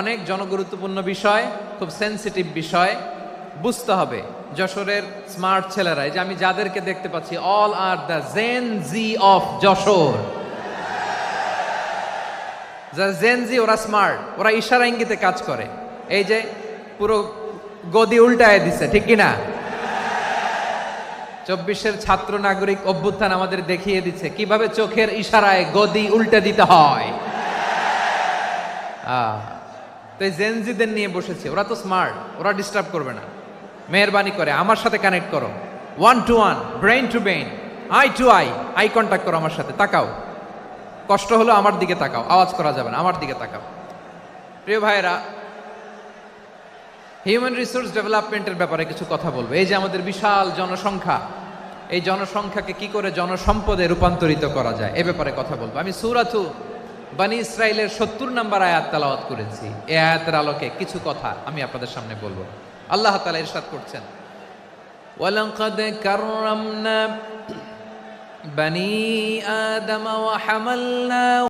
অনেক জনগুরুত্বপূর্ণ বিষয় খুব সেনসিটিভ বিষয়। বুঝতে হবে যশোরের স্মার্ট ছেলেরা এই যে আমি যাদেরকে দেখতে পাচ্ছি all are the gen Z of Jashore. যারা জেনজি ওরা স্মার্ট ওরা ইশারা ইঙ্গিতে কাজ করে। এই যে পুরো গদি উল্টায় দিছে ঠিক কিনা? চব্বিশের ছাত্র নাগরিক অভ্যুত্থান আমাদের দেখিয়ে দিচ্ছে কীভাবে চোখের ইশারায় গদি উল্টে দিতে হয়। আহ, তো এই জেনজিদের নিয়ে বসেছে, ওরা তো স্মার্ট ওরা ডিস্টার্ব করবে না। মেহরবানি করে, আমার সাথে কানেক্ট করো। One to one brain to brain eye to eye eye contact করো আমার সাথে, তাকাও। কষ্ট হলো আমার দিকে তাকাও, আওয়াজ করা যাবে না, আমার দিকে তাকাও। প্রিয় ভাইরা হিউম্যান রিসোর্স ডেভেলপমেন্টের ব্যাপারে কিছু কথা বলব। এই যে আমাদের বিশাল জনসংখ্যা, এই জনসংখ্যাকে কি করে জনসম্পদে রূপান্তরিত করা যায়, এ ব্যাপারে কথা বলব। আমি সুরাথু বানি ইসরায়েলের সত্তর নাম্বার আয়াত তালাওয়াত করেছি। এ আয়াতের আলোকে কিছু কথা আমি আপনাদের সামনে বলব। আল্লাহ তালা ইরশাদ করছেন, ওয়ালাকাদ বানি আদম